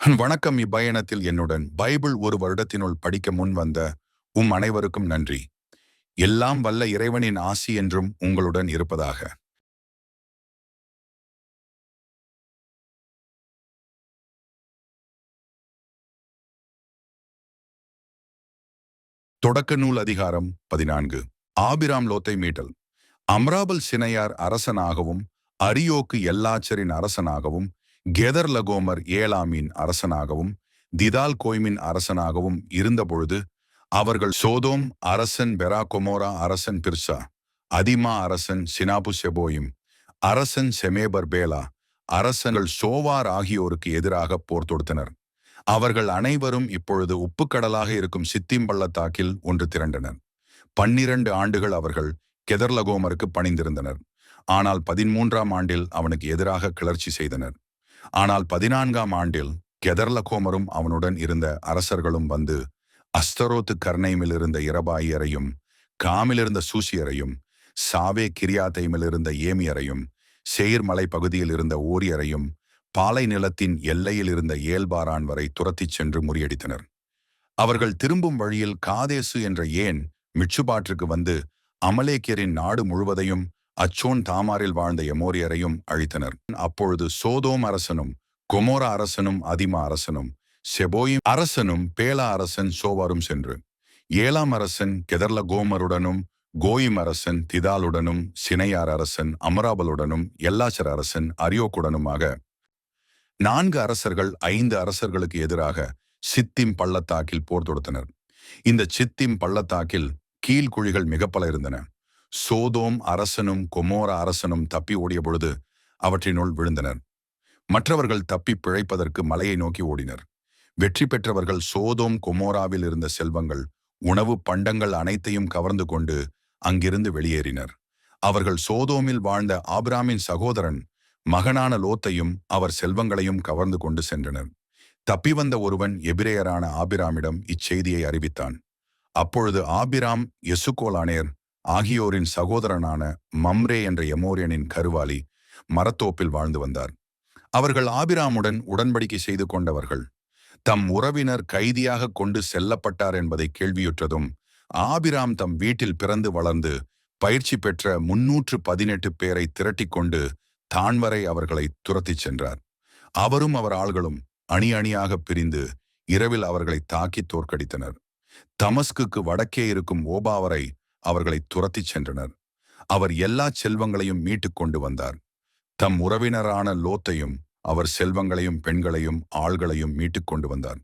வணக்கம் இப்பயணத்தில் என்னுடன் பைபிள் ஒரு வருடத்தினுள் படிக்க முன் வந்த உம் அனைவருக்கும் நன்றி. எல்லாம் வல்ல இறைவனின் ஆசி என்றும் உங்களுடன் இருப்பதாக. தொடக்க நூல் அதிகாரம் பதினான்கு. ஆபிராம் லோத்தை மீட்டல். அம்ராபல் சினையார் அரசனாகவும் அரியோக்கு எல்லாச்சரின் அரசனாகவும் கெதர் லகோமர் ஏலாமின் அரசனாகவும் திதால் கோய்மின் அரசனாகவும் இருந்தபொழுது அவர்கள் சோதோம் அரசன் பெராகொமோரா அரசன் பிர்சா அதிமா அரசன் சினாபு செபோயும் அரசன் செமேபர் பேலா அரசன்கள் சோவார் ஆகியோருக்கு எதிராக போர் தொடுத்தனர். அவர்கள் அனைவரும் இப்பொழுது உப்புக்கடலாக இருக்கும் சித்திம் பள்ளத்தாக்கில் ஒன்று திரண்டனர். பன்னிரண்டு ஆண்டுகள் அவர்கள் கெதர்லகோமருக்கு பணிந்திருந்தனர். ஆனால் பதிமூன்றாம் ஆண்டில் அவனுக்கு எதிராக கிளர்ச்சி செய்தனர். ஆனால் பதினான்காம் ஆண்டில் கெதர்லகோமரும் அவனுடன் இருந்த அரசர்களும் வந்து அஸ்தரோத்து கர்ணைமில் இருந்த இரபாயரையும் காமிலிருந்த சூசியரையும் சாவே கிரியாத்தைமில் இருந்த ஏமியரையும் மலை பகுதியில் இருந்த ஓரியரையும் பாலை நிலத்தின் எல்லையில் இருந்த ஏல்பாரான் வரை துரத்திச் சென்று முறியடித்தனர். அவர்கள் திரும்பும் வழியில் காதேசு என்ற ஏன் மிச்சுபாற்றுக்கு வந்து அமலேக்கியரின் நாடு முழுவதையும் அச்சோன் தாமாரில் வாழ்ந்த எமோரியரையும் அழித்தனர். அப்பொழுது சோதோம் அரசனும் கொமோரா அரசனும் அதிமா அரசனும் செபோயிம் அரசனும் பேலா அரசன் சோவாரும் சென்று. ஏழாம் அரசன் கெதர்ல கோமருடனும் கோயிம் அரசன் திதாலுடனும் சினையார் அரசன் அமராபலுடனும் எல்லாச்சர் அரசன் அரியோக்குடனுமாக. நான்கு அரசர்கள் ஐந்து அரசர்களுக்கு எதிராக சித்திம் பள்ளத்தாக்கில் போர் தொடுத்தனர். இந்த சித்திம் பள்ளத்தாக்கில் கீழ்குழிகள் மிக பல இருந்தன. சோதோம் அரசனும் கொமோர அரசனும் தப்பி ஓடிய பொழுது அவற்றினுள் விழுந்தனர். மற்றவர்கள் தப்பி பிழைப்பதற்கு மலையை நோக்கி ஓடினர். வெற்றி பெற்றவர்கள் சோதோம் கொமோராவில் இருந்த செல்வங்கள் உணவு பண்டங்கள் அனைத்தையும் கவர்ந்து கொண்டு அங்கிருந்து வெளியேறினர். அவர்கள் சோதோமில் வாழ்ந்த ஆபிராமின் சகோதரன் மகனான லோத்தையும் அவர் செல்வங்களையும் கவர்ந்து கொண்டு சென்றனர். தப்பி வந்த ஒருவன் எபிரேயரான ஆபிராமிடம் இச்செய்தியை அறிவித்தான். அப்பொழுது ஆபிராம் எசுகோலானேர் ஆகியோரின் சகோதரனான மம்ரே என்ற எமோரியனின் கருவாலி மரத்தோப்பில் வாழ்ந்து வந்தார். அவர்கள் ஆபிராமுடன் உடன்படிக்கை செய்து கொண்டவர்கள். தம் உறவினர் கைதியாக கொண்டு செல்லப்பட்டார் என்பதை கேள்வியுற்றதும் ஆபிராம் தம் வீட்டில் பிறந்து வளர்ந்து பயிற்சி பெற்ற முன்னூற்று பதினெட்டு பேரை திரட்டிக் கொண்டு தான்வரை அவர்களை துரத்திச் சென்றார். அவரும் அவர் ஆள்களும் அணி அணியாக பிரிந்து இரவில் அவர்களை தாக்கி தோற்கடித்தனர். தமஸ்குக்கு வடக்கே இருக்கும் ஓபாவரை அவர்களை துரத்திச் சென்றனர். அவர் எல்லா செல்வங்களையும் மீட்டுக் கொண்டு வந்தார். தம் உறவினரான லோத்தையும் அவர் செல்வங்களையும் பெண்களையும் ஆள்களையும் மீட்டுக் கொண்டு வந்தார்.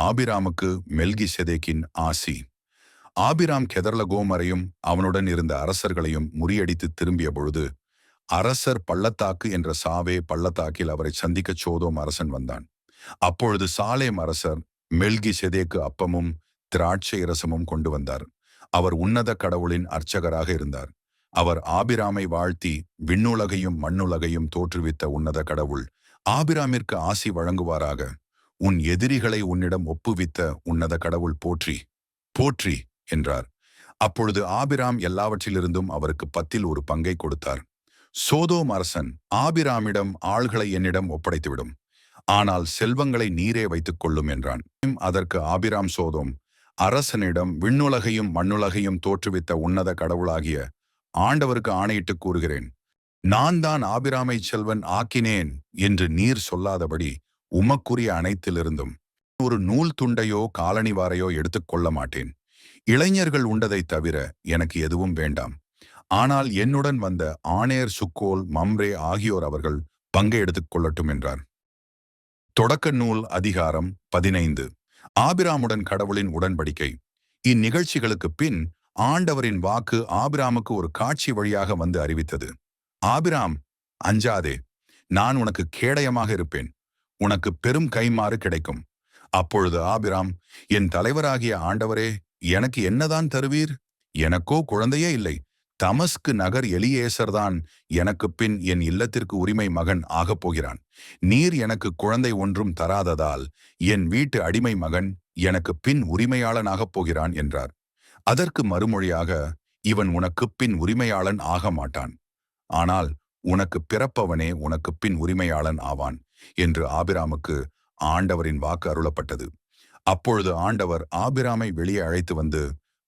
ஆபிராமுக்கு மெல்கி செதேக்கின் ஆசி. ஆபிராம் கெதர்லகோமரையும் அவனுடன் இருந்த அரசர்களையும் முறியடித்து திரும்பிய பொழுது அரசர் பள்ளத்தாக்கு என்ற சாவே பள்ளத்தாக்கில் அவரை சந்திக்க சோதோம் அரசன் வந்தான். அப்பொழுது சாலேம் அரசர் மெல்கி செதேக்கு அப்பமும் திராட்சை ரசமும் கொண்டு வந்தார். அவர் உன்னத கடவுளின் அர்ச்சகராக இருந்தார். அவர் ஆபிராமை வாழ்த்தி விண்ணுலகையும் மண்ணுலகையும் தோற்றுவித்த உன்னத கடவுள் ஆபிராமிற்கு ஆசி வழங்குவாராக. உன் எதிரிகளை உன்னிடம் ஒப்புவித்த உன்னத கடவுள் போற்றி போற்றி என்றார். அப்பொழுது ஆபிராம் எல்லாவற்றிலிருந்தும் அவருக்கு பத்தில் ஒரு பங்கை கொடுத்தார். சோதோம் அரசன் ஆபிராமிடம் ஆள்களை என்னிடம் ஒப்படைத்துவிடும். ஆனால் செல்வங்களை நீரே வைத்துக் கொள்ளும் என்றான். அதற்கு ஆபிராம் சோதோம் அரசனிடம் விண்ணுலகையும் மண்ணுலகையும் தோற்றுவித்த உன்னத கடவுளாகிய ஆண்டவருக்கு ஆணையிட்டு கூறுகிறேன். நான் தான் ஆபிராமை செல்வன் ஆக்கினேன் என்று நீர் சொல்லாதபடி உமக்குரிய அனைத்திலிருந்தும் ஒரு நூல் துண்டையோ காலனிவாரையோ எடுத்துக்கொள்ள மாட்டேன். இளைஞர்கள் உண்டதைத் தவிர எனக்கு எதுவும் வேண்டாம். ஆனால் என்னுடன் வந்த ஆணேர் சுக்கோல் மம்ரே ஆகியோர் அவர்கள் பங்கை எடுத்துக் கொள்ளட்டும் என்றார். தொடக்க நூல் அதிகாரம் பதினைந்து. ஆபிராமுடன் கடவுளின் உடன்படிக்கை. இந்நிகழ்ச்சிகளுக்கு பின் ஆண்டவரின் வாக்கு ஆபிராமுக்கு ஒரு காட்சி வழியாக வந்து அறிவித்தது. ஆபிராம் அஞ்சாதே நான் உனக்கு கேடயமாக இருப்பேன். உனக்கு பெரும் கைமாறு கிடைக்கும். அப்பொழுது ஆபிராம் என் தலைவராகிய ஆண்டவரே எனக்கு என்னதான் தருவீர்? எனக்கோ குழந்தையே இல்லை. தமஸ்கு நகர் எலியேசர்தான் எனக்கு பின் என் இல்லத்திற்கு உரிமை மகன் ஆகப் போகிறான். நீர் எனக்கு குழந்தை ஒன்றும் தராததால் என் வீட்டு அடிமை மகன் எனக்கு பின் உரிமையாளனாகப் போகிறான் என்றார். அதற்கு மறுமொழியாக இவன் உனக்கு பின் உரிமையாளன் ஆக மாட்டான். ஆனால் உனக்கு பிறப்பவனே உனக்கு பின் உரிமையாளன் ஆவான் என்று ஆபிராமுக்கு ஆண்டவரின் வாக்கு அருளப்பட்டது. அப்பொழுது ஆண்டவர் ஆபிராமை வெளியே அழைத்து வந்து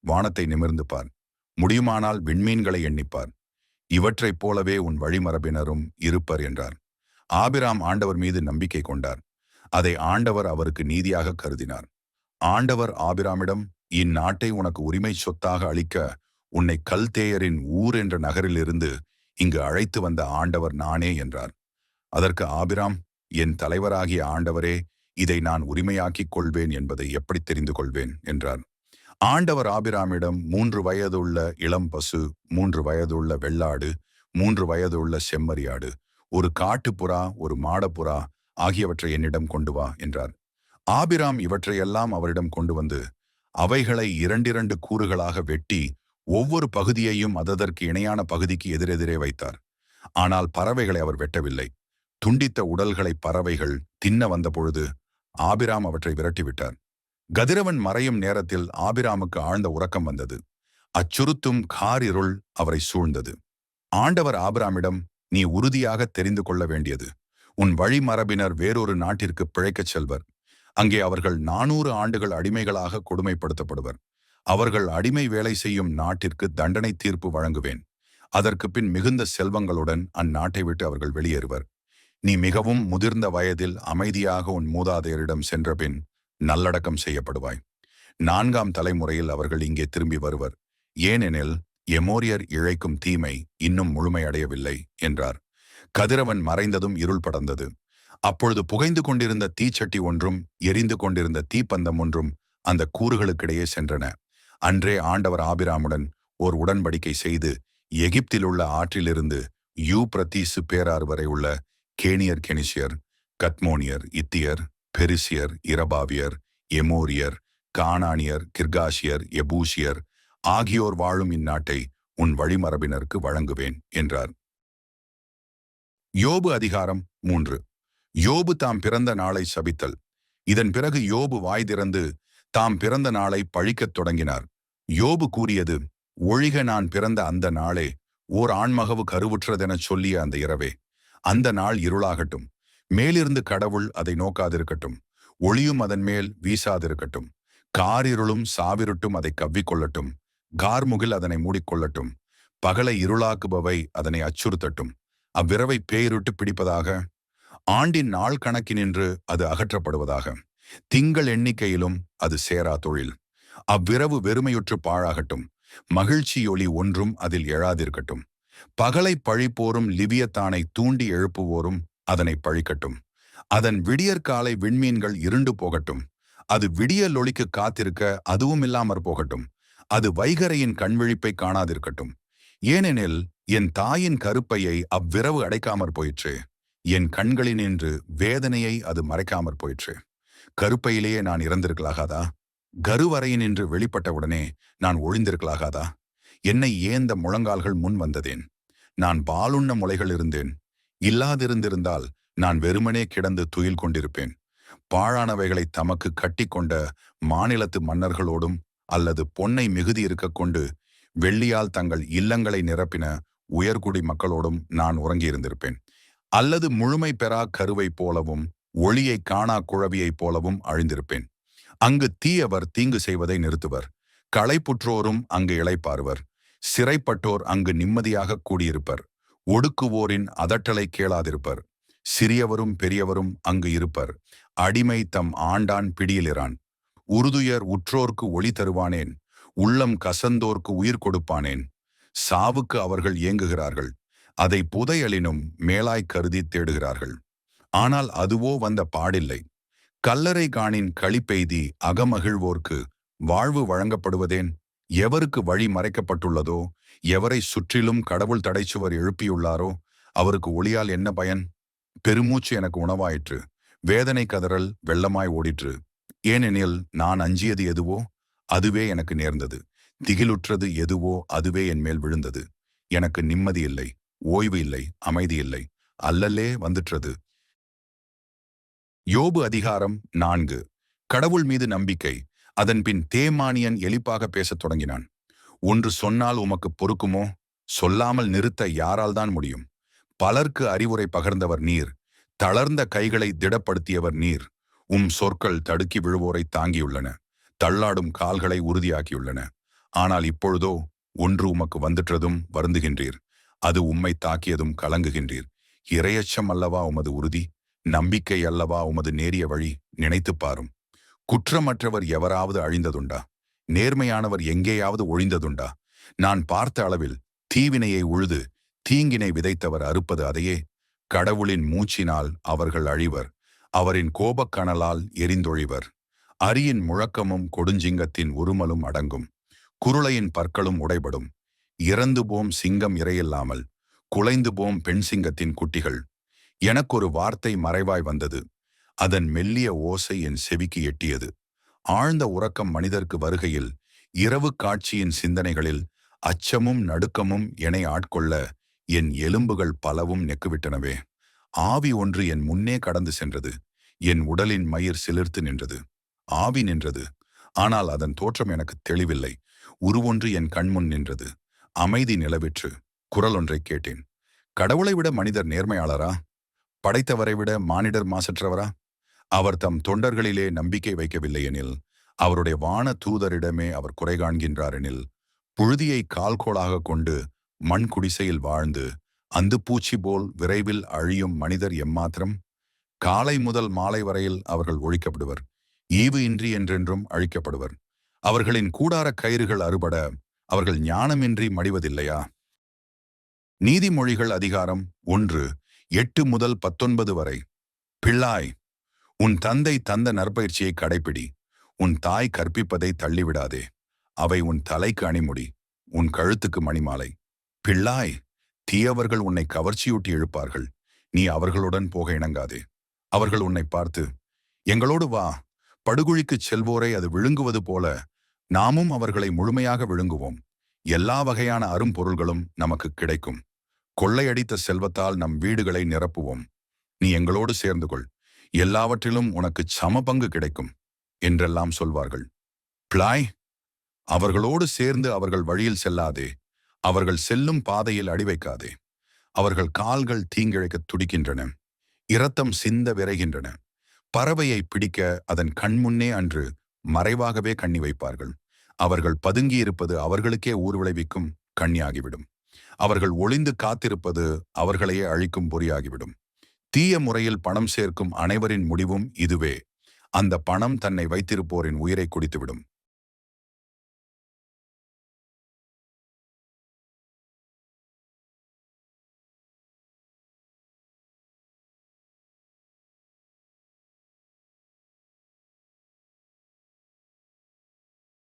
வானத்தை நிமிர்ந்து பார். முடியுமானால் விண்மீன்களை எண்ணிப்பார். இவற்றைப் போலவே உன் வழிமரபினரும் இருப்பர் என்றார். ஆபிராம் ஆண்டவர் மீது நம்பிக்கை கொண்டார். அதை ஆண்டவர் அவருக்கு நீதியாக கருதினார். ஆண்டவர் ஆபிராமிடம் இந்நாட்டை உனக்கு உரிமை சொத்தாக அளிக்க உன்னை கல்தேயரின் ஊர் என்ற நகரிலிருந்து இங்கு அழைத்து வந்த ஆண்டவர் நானே என்றார். அதற்கு ஆபிராம் என் தலைவராகிய ஆண்டவரே இதை நான் உரிமையாக்கிக் கொள்வேன் என்பதை எப்படி தெரிந்து கொள்வேன்? என்றார். ஆண்டவர் ஆபிராமிடம் மூன்று வயதுள்ள இளம் பசு மூன்று வயதுள்ள வெள்ளாடு மூன்று வயதுள்ள செம்மறியாடு ஒரு காட்டுப்புறா ஒரு மாடப்புறா ஆகியவற்றை என்னிடம் கொண்டு வா என்றார். ஆபிராம் இவற்றையெல்லாம் அவரிடம் கொண்டு வந்து அவைகளை இரண்டிரண்டு கூறுகளாக வெட்டி ஒவ்வொரு பகுதியையும் அததற்கு இணையான பகுதிக்கு எதிரெதிரே வைத்தார். ஆனால் பறவைகளை அவர் வெட்டவில்லை. துண்டித்த உடல்களை பறவைகள் தின்ன வந்தபொழுது ஆபிராம் அவற்றை விரட்டிவிட்டார். கதிரவன் மறையும் நேரத்தில் ஆபிராமுக்கு ஆழ்ந்த உறக்கம் வந்தது. அச்சுறுத்தும் காரிருள் அவரை சூழ்ந்தது. ஆண்டவர் ஆபிராமிடம் நீ உறுதியாக தெரிந்து கொள்ள வேண்டியது. உன் வழிமரபினர் வேறொரு நாட்டிற்கு பிழைக்கச் செல்வர். அங்கே அவர்கள் நானூறு ஆண்டுகள் அடிமைகளாக கொடுமைப்படுத்தப்படுவர். அவர்கள் அடிமை வேலை செய்யும் நாட்டிற்கு தண்டனை தீர்ப்பு வழங்குவேன். அதற்கு பின் மிகுந்த செல்வங்களுடன் அந்நாட்டை விட்டு அவர்கள் வெளியேறுவர். நீ மிகவும் முதிர்ந்த வயதில் அமைதியாக உன் மூதாதையரிடம் சென்றபின் நல்லடக்கம் செய்யப்படுவாய். நான்காம் தலைமுறையில் அவர்கள் இங்கே திரும்பி வருவர். ஏனெனில் எமோரியர் இழைக்கும் தீமை இன்னும் முழுமையடையவில்லை என்றார். கதிரவன் மறைந்ததும் இருள் படர்ந்தது. அப்பொழுது புகைந்து கொண்டிருந்த தீச்சட்டி ஒன்றும் எரிந்து கொண்டிருந்த தீப்பந்தம் ஒன்றும் அந்த கூறுகளுக்கிடையே சென்றன. அன்றே ஆண்டவர் ஆபிராமுடன் ஓர் உடன்படிக்கை செய்து எகிப்தில் உள்ள ஆற்றிலிருந்து யூ பிரதீசு பேரார் வரை உள்ள கேனியர் கெனிசியர் கத்மோனியர் இத்தியர் பெரிசியர் இரபாவியர் எமோரியர் கானானியர் கிர்காஷியர் எபூசியர் ஆகியோர் வாழும் இந்நாட்டை உன் வழிமரபினருக்கு வழங்குவேன் என்றார். யோபு அதிகாரம் மூன்று. யோபு தாம் பிறந்த நாளை சபித்தல். இதன் பிறகு யோபு வாய் திறந்து தாம் பிறந்த நாளை பழிக்கத் தொடங்கினார். யோபு கூறியது ஒழிக நான் பிறந்த அந்த நாளே ஓர் ஆண்மகவு கருவுற்றதெனச் சொல்லிய அந்த இரவே. அந்த நாள் இருளாகட்டும். மேலிருந்து கடவுள் அதை நோக்காதிருக்கட்டும். ஒளியும் அதன் மேல் வீசாதிருக்கட்டும். காரிருளும் சாவிருட்டும் அதை கவ்விக்கொள்ளட்டும். கார்முகில் அதனை மூடிக்கொள்ளட்டும். பகலை இருளாக்குபவை அதனை அச்சுறுத்தட்டும். அவ்விரவை பேயிருட்டு பிடிப்பதாக ஆண்டின் நாள் கணக்கினின்று அது அகற்றப்படுவதாக. திங்கள் எண்ணிக்கையிலும் அது சேரா தொழில். அவ்விரவு வெறுமையுற்று பாழாகட்டும். மகிழ்ச்சியொளி ஒன்றும் அதில் எழாதிருக்கட்டும். பகலை பழிப்போரும் லிவியத்தானை தூண்டி எழுப்புவோரும் அதனை பழிக்கட்டும். அதன் விடியற்காலை விண்மீன்கள் இருண்டு போகட்டும். அது விடியல் ஒளிக்கு காத்திருக்க அதுவும் இல்லாமற் போகட்டும். அது வைகரையின் கண்விழிப்பை காணாதிருக்கட்டும். ஏனெனில் என் தாயின் கருப்பையை அவ்விரவு அடைக்காமற் போயிற்று. என் கண்களினின்று வேதனையை அது மறைக்காமற் போயிற்று. கருப்பையிலேயே நான் இறந்திருக்கலாகாதா? கருவறையினின்று வெளிப்பட்டவுடனே நான் ஒழிந்திருக்கலாகாதா என்னை ஏந்த முழங்கால்கள் முன் வந்ததேன். நான் பாலுண்ண முளைகள் இருந்தேன் இல்லாதிருந்திருந்தால் நான் வெறுமனே கிடந்து துயில் கொண்டிருப்பேன். பாழானவைகளை தமக்கு கட்டி கொண்ட மாநிலத்து மன்னர்களோடும் அல்லது பொன்னை மிகுதி இருக்க கொண்டு வெள்ளியால் தங்கள் இல்லங்களை நிரப்பின உயர்குடி மக்களோடும் நான் உறங்கியிருந்திருப்பேன். அல்லது முழுமை பெறா கருவை போலவும் ஒளியை காணா குழவியைப் போலவும் அழிந்திருப்பேன். அங்கு தீயவர் தீங்கு செய்வதை நிறுத்துவர். களைப்புற்றோரும் அங்கு இளைப்பாருவர் சிறைப்பட்டோர் அங்கு நிம்மதியாக கூடியிருப்பர். ஒடுக்குவோரின் அதட்டலை கேளாதிருப்பர். சிறியவரும் பெரியவரும் அங்கு இருப்பர். அடிமை தம் ஆண்டான் பிடியிலிறான் உறுதுயர் உற்றோர்க்கு ஒளி தருவானேன். உள்ளம் கசந்தோர்க்கு உயிர் கொடுப்பானேன். சாவுக்கு அவர்கள் ஏங்குகிறார்கள். அதை புதையலினும் மேலாய் கருதி தேடுகிறார்கள். ஆனால் அதுவோ வந்த பாடில்லை. கல்லறை காணின் களிப்பெய்தி அகமகிழ்வோர்க்கு வாழ்வு வழங்கப்படுவதேன்? எவருக்கு வழி மறைக்கப்பட்டுள்ளதோ எவரை சுற்றிலும் கடவுள் தடைச்சுவர் எழுப்பியுள்ளாரோ அவருக்கு ஒளியால் என்ன பயன்? பெருமூச்சு எனக்கு உணவாயிற்று. வேதனை கதறல் வெள்ளமாய் ஓடிற்று. ஏனெனில் நான் அஞ்சியது எதுவோ அதுவே எனக்கு நேர்ந்தது. திகிலுற்றது எதுவோ அதுவே என் மேல் விழுந்தது. எனக்கு நிம்மதி இல்லை ஓய்வு இல்லை அமைதி இல்லை. அல்லலே வந்துற்றது. யோபு அதிகாரம் நான்கு. கடவுள் மீது நம்பிக்கை. அதன்பின் தேமானியன் எளிப்பாக பேசத் தொடங்கினான். ஒன்று சொன்னால் உமக்கு பொறுக்குமோ? சொல்லாமல் நிறுத்த யாரால் தான் முடியும்? பலர்க்கு அறிவுரை பகர்ந்தவர் நீர் தளர்ந்த கைகளை திடப்படுத்தியவர் நீர். உம் சொற்கள் தடுக்கி விழுவோரை தாங்கியுள்ளன தள்ளாடும் கால்களை உறுதியாக்கியுள்ளன. ஆனால் இப்பொழுதோ ஒன்று உமக்கு வந்துற்றதும் வருந்துகின்றீர் அது உம்மை தாக்கியதும் கலங்குகின்றீர். இரையச்சம் அல்லவா உமது உறுதி? நம்பிக்கை அல்லவா உமது நேரிய வழி? நினைத்துப் பாரும். குற்றமற்றவர் எவராவது அழிந்ததுண்டா? நேர்மையானவர் எங்கேயாவது ஒழிந்ததுண்டா? நான் பார்த்த அளவில் தீவினையை உழுது தீங்கினை விதைத்தவர் அறுப்பது அதையே. கடவுளின் மூச்சினால் அவர்கள் அழிவர். அவரின் கோபக்கணலால் எரிந்தொழிவர். அரியின் முழக்கமும் கொடுஞ்சிங்கத்தின் உருமலும் அடங்கும். குருளையின் பற்களும் உடைபடும். இறந்து போம் சிங்கம் இரையில்லாமல் குலைந்து போம் பெண் சிங்கத்தின் குட்டிகள். எனக்கொரு வார்த்தை மறைவாய் வந்தது. அதன் மெல்லிய ஓசை என் செவிக்கு எட்டியது. ஆழ்ந்த உறக்கம் மனிதர்க்கு வருகையில் இரவு காட்சியின் சிந்தனைகளில் அச்சமும் நடுக்கமும் எனை ஆட்கொள்ள என் எலும்புகள் பலவும் நெக்குவிட்டனவே. ஆவி ஒன்று என் முன்னே கடந்து சென்றது. என் உடலின் மயிர் சிலிர்த்து நின்றது. ஆவி நின்றது. ஆனால் அதன் தோற்றம் எனக்கு தெளிவில்லை. உருவொன்று என் கண்முன் நின்றது. அமைதி நிலவிற்று. குரல் ஒன்றை கேட்டேன். கடவுளை விட மனிதர் நேர்மையாளரா? படைத்தவரை விட மானிடர் மாசற்றவரா? அவர் தம் தொண்டர்களிலே நம்பிக்கை வைக்கவில்லை எனில் அவருடைய வான தூதரிடமே அவர் குறை காண்கின்றார் எனில் புழுதியை கால்கோளாக கொண்டு மண் குடிசையில் வாழ்ந்து அந்து பூச்சி போல் விரைவில் அழியும் மனிதர் எம்மாத்திரம்? காலை முதல் மாலை வரையில் அவர்கள் ஒழிக்கப்படுவர் ஈவு இன்றி என்றென்றும் அழிக்கப்படுவர். அவர்களின் கூடார கயிறுகள் அறுபட அவர்கள் ஞானமின்றி மடிவதில்லையா? நீதிமொழிகள் அதிகாரம் ஒன்று எட்டு முதல் பத்தொன்பது வரை. பிள்ளாய் உன் தந்தை தந்த நற்பயிற்சியை கடைப்பிடி. உன் தாய் கற்பிப்பதை தள்ளிவிடாதே. அவை உன் தலைக்கு அணிமுடி. உன் கழுத்துக்கு மணிமாலை. பிள்ளாய் தீயவர்கள் உன்னை கவர்ச்சியூட்டி எழுப்பார்கள் நீ அவர்களுடன் போக இணங்காதே. அவர்கள் உன்னை பார்த்து எங்களோடு வா. படுகுழிக்குச் செல்வோரை அது விழுங்குவது போல நாமும் அவர்களை முழுமையாக விழுங்குவோம். எல்லா வகையான அரும்பொருள்களும் நமக்கு கிடைக்கும். கொள்ளையடித்த செல்வத்தால் நம் வீடுகளை நிரப்புவோம். நீ எங்களோடு சேர்ந்து கொள் எல்லாவற்றிலும் உனக்கு சம பங்கு கிடைக்கும் என்றெல்லாம் சொல்வார்கள். பிளாய் அவர்களோடு சேர்ந்து அவர்கள் வழியில் செல்லாதே. அவர்கள் செல்லும் பாதையில் அடி வைக்காதே. அவர்கள் கால்கள் தீங்கிழைக்க துடிக்கின்றன. இரத்தம் சிந்த விரைகின்றன. பறவையை பிடிக்க அதன் கண்முன்னே அன்று மறைவாகவே கண்ணி வைப்பார்கள். அவர்கள் பதுங்கியிருப்பது அவர்களுக்கே ஊர் விளைவிக்கும் கண்ணியாகிவிடும். அவர்கள் ஒளிந்து காத்திருப்பது அவர்களையே அழிக்கும் பொறியாகிவிடும். தீய முறையில் பணம் சேர்க்கும் அனைவரின் முடிவும் இதுவே. அந்த பணம் தன்னை வைத்திருப்போரின் உயிரை குடித்துவிடும்.